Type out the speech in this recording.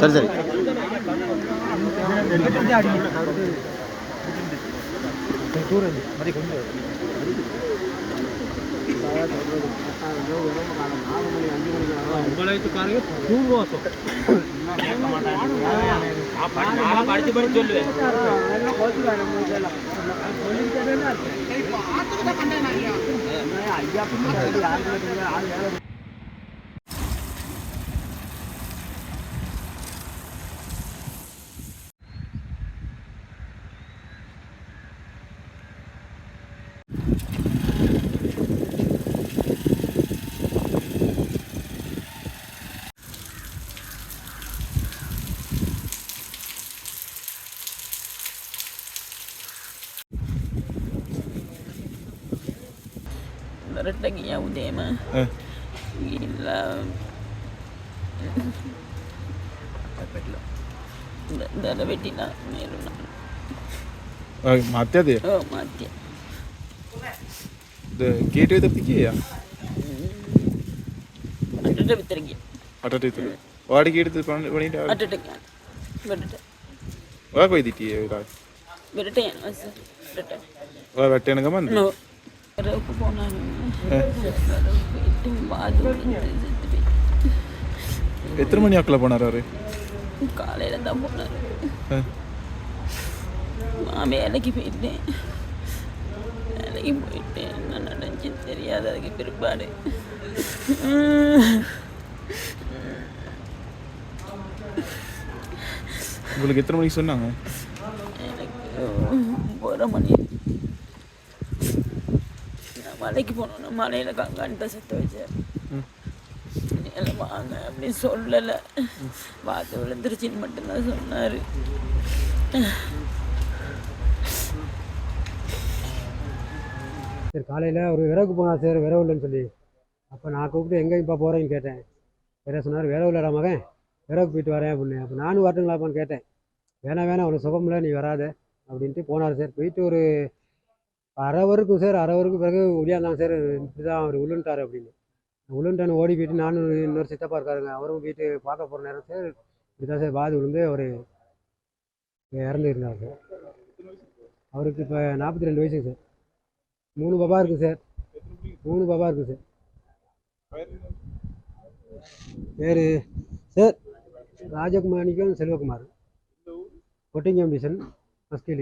சரி சரி ஒன்பதாயிரத்துக்காரங்க தூங்குவாசம் படிச்சு படிச்சு சொல்லுவேன் ஐயா udema. Eh. Gila. Dala betina meron na. මත්‍යදය Oh, mati. ගේට වෙතපති කියා අටට විතර ගිය. අටට තුර වාඩි ගේට පන වනට අටට ගියා. බඩට. ඔය කොයි දිටිය වෙලා බඩට යනවා සර්. බඩට. ඔය වැට්ටයන ගමන්ද නෝ. வரவுக்கு போனாங்க எத்தனை மணி வாக்கில் போனார் அவரு? காலையில் தான் போனார். நான் eh? வேலைக்கு போயிட்டேன். வேலைக்கு போயிட்டேன். என்ன நடந்துச்சு தெரியாத. அதுக்கு பிற்பாடு. உங்களுக்கு எத்தனை மணிக்கு சொன்னாங்க? எனக்கு ஒரு மணி. மலைக்கு போனோன்னா மலையில் கங்கான்ட்ட செத்து வச்சேன் எல்லாம் வாங்க அப்படின்னு சொல்லலை. பார்த்து விழுந்துருச்சின்னு மட்டும்தான் சொன்னார். சரி காலையில் ஒரு விறகு போனார் சார் விரவு இல்லைன்னு சொல்லி. அப்போ நான் கூப்பிட்டு எங்கே இப்போ போகிறேன்னு கேட்டேன். வேற சொன்னார் விரவு இல்லைடா மகன். விறகு போயிட்டு வரேன் அப்படின்னு. அப்போ நானும் வரட்டுங்களாப்பான்னு கேட்டேன். வேணாம் வேணாம் உனக்கு இல்லை நீ வராத அப்படின்ட்டு போனார் சார். போயிட்டு ஒரு அறவருக்கும் சார் அறவருக்கும் பிறகு ஒடியாந்தாங்க சார். இப்படிதான் அவர் உளுந்துட்டார் அப்படின்னு. உளுண்டான்னு ஓடி போயிட்டு நானும் இன்னொரு சித்தப்பா இருக்காருங்க. அவரும் போயிட்டு பார்க்க போகிற நேரம் சார் இப்படிதான் சார் பாதி விழுந்து அவர் இறந்து இருந்தார் சார். அவருக்கு இப்போ நாற்பத்தி ரெண்டு வயசு சார். மூணு பாபா இருக்குது சார். மூணு பாபா இருக்குது சார். பேர் சார் ராஜகுமாரிக்கும் செல்வகுமார். கொட்டிங்கம் டிசன் ஃபஸ்ட்